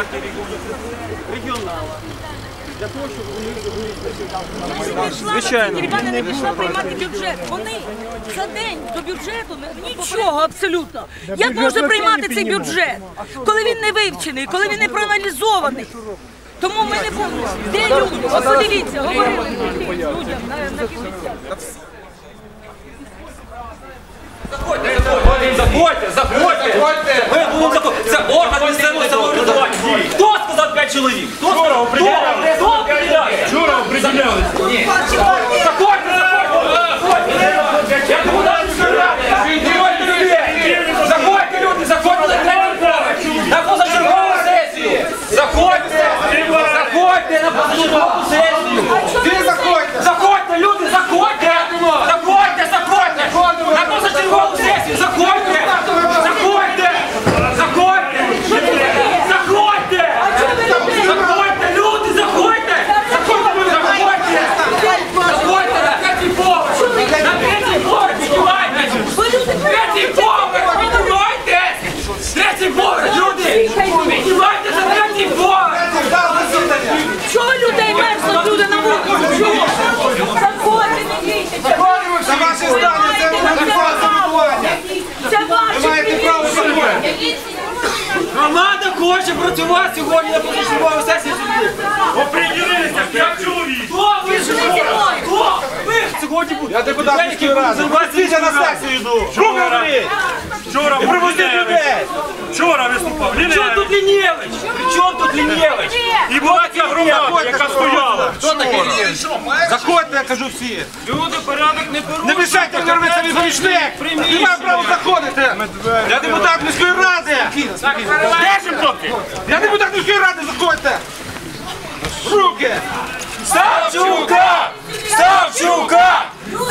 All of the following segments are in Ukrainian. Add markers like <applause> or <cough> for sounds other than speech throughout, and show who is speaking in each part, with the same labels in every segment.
Speaker 1: регіонів, регіонала. Для того, щоб вони Звичайно.
Speaker 2: Не прийшла приймати бюджет. Вони за день до бюджету нічого абсолютно. Як можна приймати цей бюджет, коли він не вивчений, коли він не проаналізований? Тому ми не будемо. Де люди? От подивіться, говорили людям на, на.
Speaker 3: Заходьте, заходьте! Ви будемо заходити. Це орган місцевого самоврядування. Хто сказав 5 чоловік? Хто сказав? Хто? Хто определяє?
Speaker 4: Вчора определялися.
Speaker 3: Заходьте, заходьте! Я депутат міської ради! Заходьте, люди! Заходьте, люди! Заходьте на третій поверх! На позачергову сесію! Заходьте! Заходьте на позачергову сесію!
Speaker 5: Ви заходьте!
Speaker 3: Заходьте, люди, заходьте! Заходьте, заходьте! На позачергову сесію! Заходьте! Заходьте! Заходьте! Заходьте! Заходьте, люди, заходьте! Заходьте, люди, заходьте! Заходьте на третій поверх! На третій поверх, піднімайтесь! Третій поверх, піднімайтесь! Третій поверх, люди! Піднімайтесь на третій поверх!
Speaker 2: Чого людей мерзнуть люди на вулиці? Чого? Заходьте, не бійтеся.
Speaker 5: Це ваше здання, це організація самоврядування.
Speaker 2: Це ваше
Speaker 5: Ви маєте право заходити.
Speaker 3: Громада хоче працювати сьогодні на позачерговій сесії суду.
Speaker 4: Оприділилися 5 чоловік.
Speaker 3: Хто ви живете? Хто? Ви сьогодні будете.
Speaker 5: Я депутат міської ради. Простіть, я на сесію йду. Що говорить?
Speaker 4: Вчора
Speaker 5: І людей.
Speaker 4: Вчора виступав.
Speaker 3: При чому тут
Speaker 4: Лінєвич.
Speaker 3: Лінєвич? При чому тут Лінєвич?
Speaker 4: І була ця громада, яка стояла.
Speaker 5: Заходьте, я кажу всі.
Speaker 3: Люди порядок не беруть.
Speaker 5: Не мішайте, не робити свій помічник. Немає права заходити. Я депутат міської ради.
Speaker 4: Держим, хлопці.
Speaker 5: Я депутат міської ради, заходьте. Руки.
Speaker 3: Савчука! Савчука!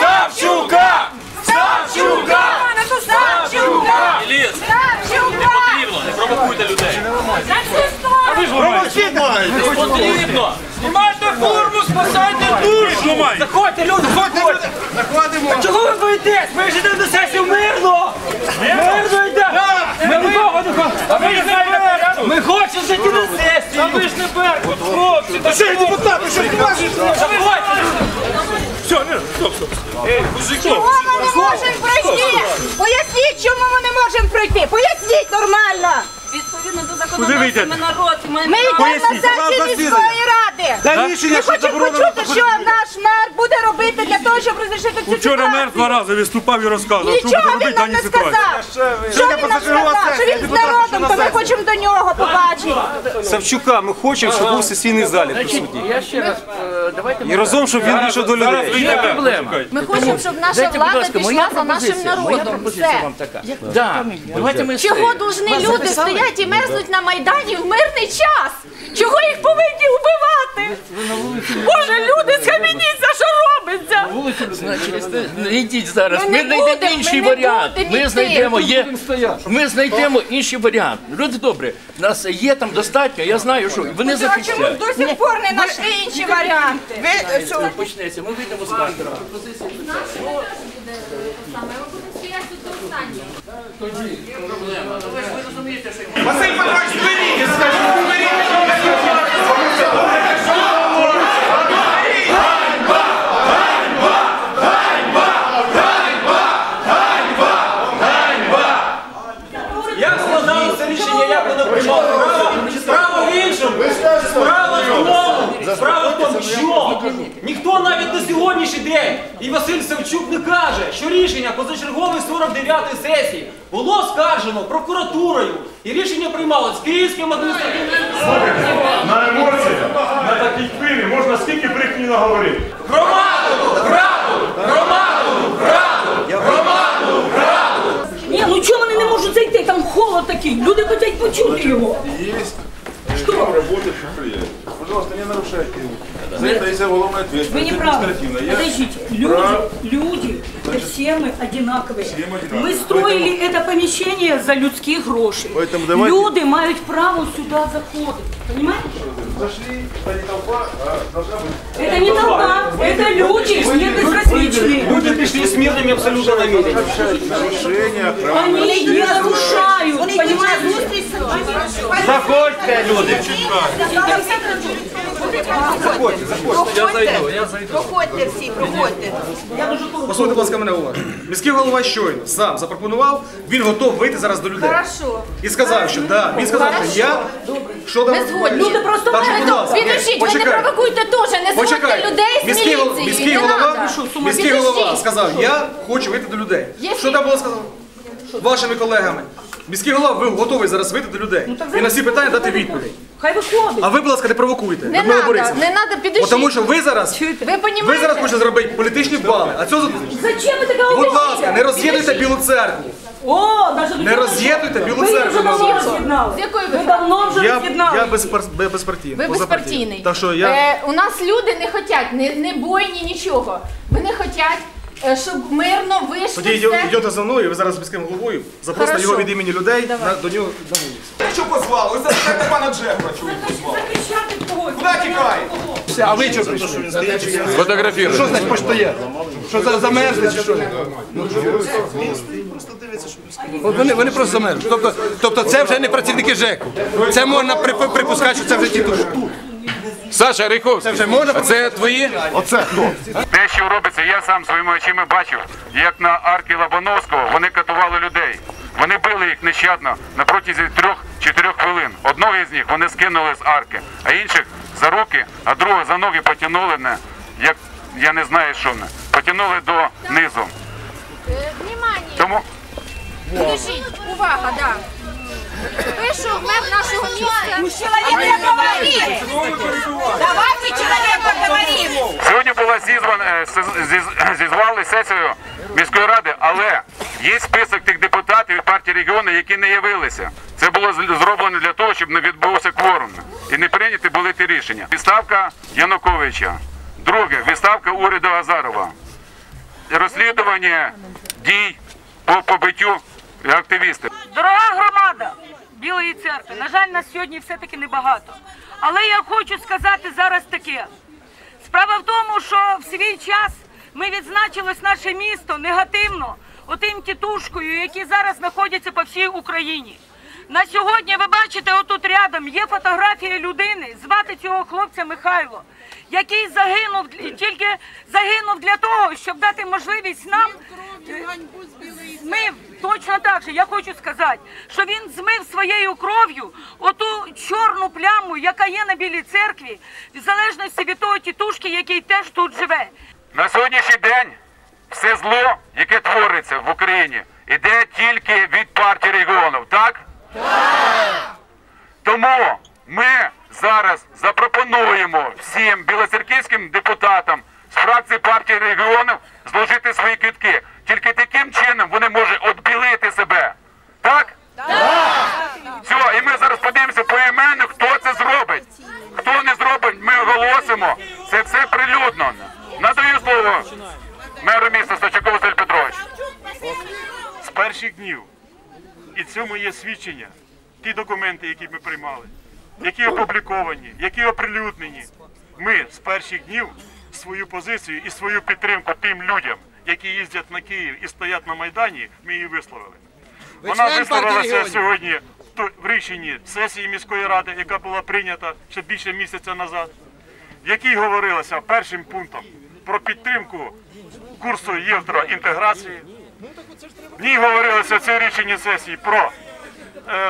Speaker 3: Савчука! Савчука!
Speaker 2: Савчука!
Speaker 3: Ліс,
Speaker 2: Савчука!
Speaker 3: потрібно, не провокуйте людей.
Speaker 2: За цю сторону!
Speaker 5: Промовчіть.
Speaker 3: Потрібно! Знімайте форму, спасайте душу! Заходьте, люди, заходьте!
Speaker 5: Заходимо.
Speaker 3: Чого ви боїтесь? Ми ж йдемо до сесії мирно! Мирно йдемо! Ми нікого не хочемо! Не! Ми хочемо зайти на сесію! А ви ж не Беркут, хлопці!
Speaker 5: Ти що, я депутат, ти що скажеш?
Speaker 3: Заходьте!
Speaker 4: Все, не, стоп, стоп. Ей, мужики.
Speaker 6: Чому ми не можемо пройти? Поясніть, чому ми не можемо пройти. Поясніть нормально.
Speaker 4: Куди ви йдете?
Speaker 2: ми народ, ми
Speaker 6: Ми йдемо на
Speaker 5: Поясніть,
Speaker 6: сесію міської ради.
Speaker 5: Дай рішення,
Speaker 6: Ми
Speaker 5: що
Speaker 6: хочемо
Speaker 5: заборонено.
Speaker 6: почути, що наш мер буде робити для того, щоб розрішити цю
Speaker 4: Вчора мер два
Speaker 6: ситуацію.
Speaker 4: рази виступав і розказував, що буде
Speaker 6: Нічого
Speaker 4: робити
Speaker 6: він
Speaker 4: в
Speaker 6: нам
Speaker 4: даній
Speaker 6: не
Speaker 4: ситуації.
Speaker 6: сказав. Що він нам сказав? Що він з народом, то ми хочемо до нього побачити.
Speaker 1: Савчука, ми хочемо, щоб був в сесійній залі присутній.
Speaker 7: Я ще раз, е, давайте
Speaker 1: І разом, щоб він вийшов до людей.
Speaker 7: Є проблема.
Speaker 6: Ми хочемо, щоб наша
Speaker 7: Дайте, будь
Speaker 6: влада
Speaker 7: ласка, моя
Speaker 6: пішла за нашим
Speaker 7: пропозиція, моя
Speaker 6: народом.
Speaker 7: пропозиція
Speaker 6: Все.
Speaker 7: вам така. Да, давайте ми
Speaker 6: Чого
Speaker 7: все.
Speaker 6: должны люди стоять і мерзнуть на Майдані в мирний час? Чого їх повинні вбивати? Боже, люди, схаменіться, що робиться?
Speaker 7: Значить, йдіть зараз.
Speaker 6: Ми
Speaker 7: Ми
Speaker 6: не
Speaker 7: знайдемо
Speaker 6: будемо,
Speaker 7: інший
Speaker 6: ми не
Speaker 7: варіант.
Speaker 6: будемо
Speaker 7: Ми
Speaker 6: йти.
Speaker 7: знайдемо є. Ми знайдемо інший варіант. Люди добре, нас є там достатньо. Я знаю, що вони
Speaker 6: Чому
Speaker 7: захищають.
Speaker 6: до сих пор не знайшли інші варіанти? Ви що?
Speaker 7: Почнеться. Ми вийдемо з картера. Пропозиція. Проблема. Ну, ви ж ви розумієте, що
Speaker 5: Василь Петрович, зберіть, скажіть, зберіть.
Speaker 3: Рішення, як воно приймало? Справа- Справа в іншому. Справа в тому. Справа в тому, що ніхто навіть на сьогоднішній день, і Василь Савчук не каже, що рішення позачергової 49-ї сесії було скаржено прокуратурою, і рішення приймалось Київським адміністративним
Speaker 4: На емоціях, на такій хвилі можна скільки брехні наговорити.
Speaker 3: громаду, граду, громаду, граду, громаду, граду.
Speaker 2: Ні, ну чого вони не можуть зайти? Там холод такий. Люди хочуть почути його.
Speaker 8: Что? Это есть уголовная
Speaker 2: Вы
Speaker 8: ответственность.
Speaker 2: не правы. Подождите, люди,
Speaker 8: прав.
Speaker 2: люди, да все мы одинаковые.
Speaker 8: Все мы одинаковые.
Speaker 2: Мы строили это помещение за людские гроши.
Speaker 8: Поэтому давайте-
Speaker 2: Люди мають право сюда заходить. Понимаете?
Speaker 8: Зашли, это не толпа, а должна быть...
Speaker 2: Это не толпа, это люди, все безразличные.
Speaker 3: Люди пришли с мирными абсолютно намерениями.
Speaker 8: Нарушение охраны.
Speaker 2: Они не нарушают, понимаете?
Speaker 5: Заходьте.
Speaker 7: люди.
Speaker 6: Проходьте всі, проходьте.
Speaker 5: Послухайте, будь ласка, мене уважно. Міський голова щойно сам запропонував, він готов вийти зараз до людей.
Speaker 6: Хорошо.
Speaker 5: І сказав, що да, він сказав, що я. Що там?
Speaker 6: Ми згодні.
Speaker 2: Люди просто
Speaker 5: Так що,
Speaker 6: ви не провокуйте теж, не зводьте людей з
Speaker 5: Міський, міський голова, міський голова сказав, я хочу вийти до людей. Що там було сказано? Вашими колегами. Міський голова, ви готовий зараз вийти до людей. І на всі питання дати відповідь.
Speaker 2: Хай виходить.
Speaker 5: А ви, будь ласка, не провокуйте.
Speaker 6: Не
Speaker 5: Людмила
Speaker 6: надо,
Speaker 5: Борисівна.
Speaker 6: не надо,
Speaker 5: Бо
Speaker 6: підождіть.
Speaker 5: Тому що ви зараз,
Speaker 6: Ви
Speaker 5: ви зараз хочете зробити політичні бали, а цього
Speaker 2: Зачем ви така
Speaker 5: Будь ласка, не роз'єднуйте білу церкву.
Speaker 2: О, навіть
Speaker 5: Не роз'єднуйте білу
Speaker 2: Ви вже
Speaker 5: церкву.
Speaker 2: давно роз'єднали.
Speaker 6: З якої ви
Speaker 2: Ви давно вже
Speaker 5: Я,
Speaker 2: роз'єднали.
Speaker 5: я безпар, бе- безпартійний.
Speaker 6: Ви
Speaker 5: позапартійний.
Speaker 6: безпартійний.
Speaker 5: Так що я...
Speaker 6: Е, у нас люди не хочуть не, не бойні, нічого. Вони хочуть, е, щоб мирно вийшли
Speaker 5: Тоді
Speaker 6: все.
Speaker 5: йдете йдете за мною, ви зараз з міським головою запросите
Speaker 6: Хорошо.
Speaker 5: його від імені людей на, до нього на вулицю.
Speaker 8: Що позвали? Ви запитайте пана Джефра, чого він позвав.
Speaker 2: Захищати когось.
Speaker 8: Куди тікає?
Speaker 5: А ви чого прийшли?
Speaker 8: Фотографіруй.
Speaker 5: Що значить постояти? Що за замерзли чи що?
Speaker 9: От вони, вони просто замерзли. Тобто, тобто це вже не працівники ЖЕКу. Це можна припу- припускати, що це вже тітушки.
Speaker 8: Саша Риховський,
Speaker 9: Це можна
Speaker 8: це твої?
Speaker 9: Оце хто?
Speaker 10: Те, що робиться, я сам своїми очима бачив, як на арки Лобановського вони катували людей. Вони били їх нещадно на протязі трьох-чотирьох хвилин. Одного із них вони скинули з арки, а інших за руки, а другого за ноги потягнули на, як я не знаю, що не, потягнули до низу.
Speaker 6: Е,
Speaker 10: Тому
Speaker 6: увага, да. Вийшов мер нашого міста.
Speaker 2: Человек говорит. Давайте человека говорим.
Speaker 10: Сьогодні була зізвана, е, зізвали сесію міської ради, але є список тих депутатів від партії регіону, які не явилися. Це було зроблено для того, щоб не відбувся кворум і не прийняті були ті рішення. Відставка Януковича. Друге, відставка уряду Азарова. Розслідування дій по побиттю активістів.
Speaker 2: Дорога громада Білої на жаль, нас сьогодні все-таки небагато. Але я хочу сказати зараз таке. Справа в тому, що в свій час ми відзначилось наше місто негативно отим тітушкою, які зараз знаходяться по всій Україні. На сьогодні ви бачите, отут рядом є фотографія людини, звати цього хлопця Михайло, який загинув і тільки загинув для того, щоб дати можливість нам е, змив точно так же. Я хочу сказати, що він змив своєю кров'ю оту чорну пляму, яка є на білій церкві, в залежності від того тітушки, який теж тут живе.
Speaker 10: На сьогоднішній день все зло, яке твориться в Україні, іде тільки від партії регіонів, так? Тому ми зараз запропонуємо всім білоцерківським депутатам з фракції партії регіонів зложити свої квітки. Тільки таким чином вони можуть відбілити себе. Так? Все, і ми зараз подивимося поіменно, хто це зробить. Хто не зробить, ми оголосимо. Це все прилюдно. Надаю слово меру міста Стачаку Василь Петрович.
Speaker 4: з перших днів. І цьому є свідчення. Ті документи, які ми приймали, які опубліковані, які оприлюднені. Ми з перших днів свою позицію і свою підтримку тим людям, які їздять на Київ і стоять на Майдані, ми її висловили. Вона висловилася сьогодні в рішенні сесії міської ради, яка була прийнята ще більше місяця назад, в якій говорилося першим пунктом про підтримку курсу євроінтеграції. В ній говорилося в цій рішенні сесії про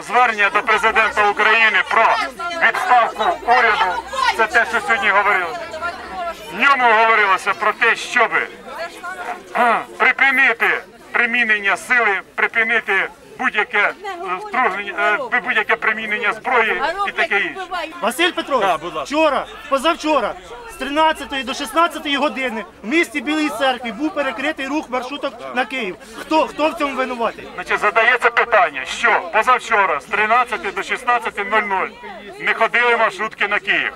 Speaker 4: звернення до президента України про відставку уряду. Це те, що сьогодні говорилося. В ньому говорилося про те, щоб е, припинити примінення сили, припинити будь-яке е, е, будь-яке примінення зброї і таке інше.
Speaker 11: Василь Петрович, вчора, позавчора, 13 до 16 години в місті Білій церкві був перекритий рух маршруток на Київ. Хто, хто в цьому винуватий?
Speaker 4: Значить, задається питання, що позавчора з 13 до 16.00 не ходили маршрутки на Київ.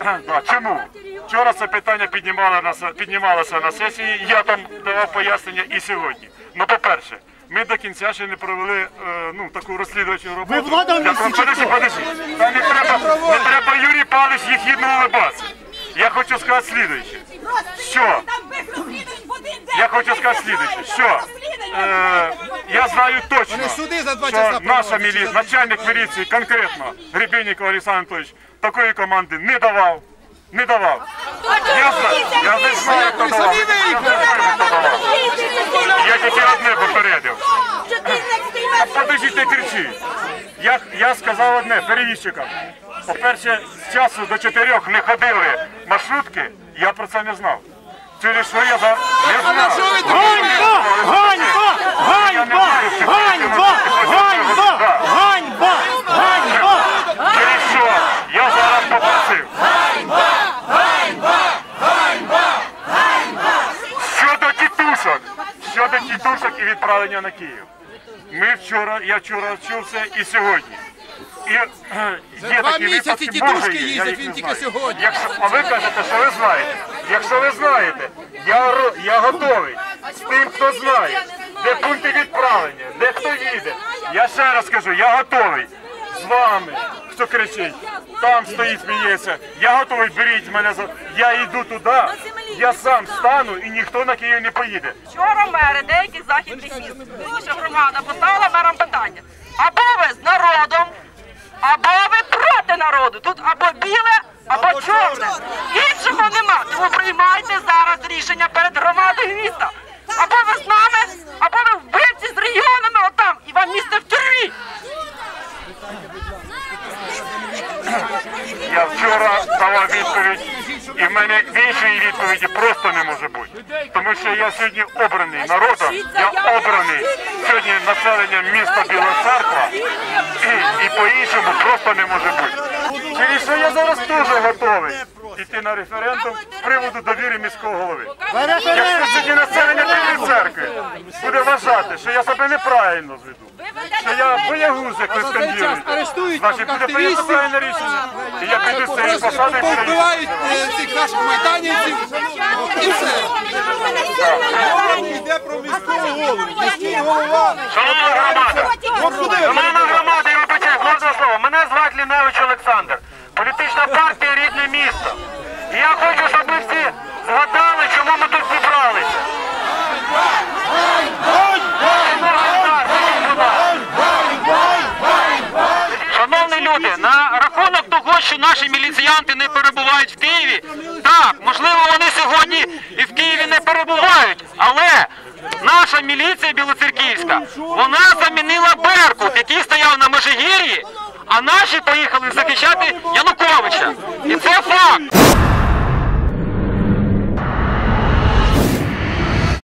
Speaker 4: <clears throat> Да, чому? Вчора це питання піднімало на, піднімалося на сесії, я там давав пояснення і сьогодні. Ну, по-перше, ми до кінця ще не провели е, ну, таку розслідувачу роботу.
Speaker 11: Ви влада в місті
Speaker 4: подожди. Не треба, не треба Юрій Павлович їхідно улибатися. Я хочу сказати слідуюче. Що? Я хочу сказати слідуюче, що е, я знаю точно, що наша міліція, начальник міліції конкретно, Гребенников Олександр Анатолійович, такої команди не давав. Не давав. Я знаю, я не знаю, хто давав. Я не знаю, хто давав. Я тільки одне попередив. Подождіть, не кричіть. Я, я сказав одне перевізчикам. По-перше, з часу до чотирьох не ходили маршрутки, я про це не знав. Через що я за... не знав.
Speaker 11: Ганьба! Ганьба! Ганьба! Ганьба! Ганьба! Ганьба! Ганьба!
Speaker 4: Через що я зараз попросив. Щодо тітушок, щодо тітушок і відправлення на Київ. Ми вчора, я вчора чув це і сьогодні. І є
Speaker 9: два
Speaker 4: такі
Speaker 9: місяці
Speaker 4: випадки,
Speaker 9: тітушки
Speaker 4: може, є, я
Speaker 9: їздять,
Speaker 4: їх
Speaker 9: він
Speaker 4: не
Speaker 9: тільки
Speaker 4: знаю.
Speaker 9: сьогодні.
Speaker 4: Якщо, а ви кажете, що ви знаєте. Якщо ви знаєте, я, ро- я готовий з тим, хто знає, де пункти відправлення, де хто їде. Я ще раз кажу, я готовий з вами, хто кричить, там стоїть, сміється. Я готовий, беріть мене за. Я йду туди, я сам стану і ніхто на Київ не поїде.
Speaker 12: Вчора мери деяких західних міст, наша громада поставила мерам питання. Або ви з народом, або ви проти народу. Тут або біле, або чорне. Іншого нема. Тому приймайте зараз рішення перед громадою міста. Або ви з нами, або ви вбивці з регіонами отам, і вам місце в тюрмі.
Speaker 4: Я вчора давав відповідь, і в мене іншої відповіді просто не може бути. Тому що я сьогодні обраний народом, я обраний сьогодні населенням міста Біла Церква, і, і по-іншому просто не може бути. Через що я зараз теж готовий йти на референдум з приводу довіри міського голови. Якщо сьогодні населення Білої церкви буде вважати, що я себе неправильно зведу, що я боягуз, як ви значить буде прийнято правильне рішення. І я піду з цієї посади і перейду.
Speaker 9: Повбивають е, наших майданівців. І все.
Speaker 8: Йде про міського голову. Міський голова.
Speaker 4: Шановна громада, шановна громада, я вибачаю, можна слово. Мене звати Ліневич Олександр. Політична партія рідне місто. І я хочу, щоб ми всі згадали, чому ми тут зібралися. Шановні люди, на рахунок того, що наші міліціянти не перебувають в Києві, так, можливо, вони сьогодні і в Києві не перебувають, але наша міліція білоцерківська, вона замінила Беркут, який стояв на Межигір'ї, а наші поїхали захищати Януковича. І це факт.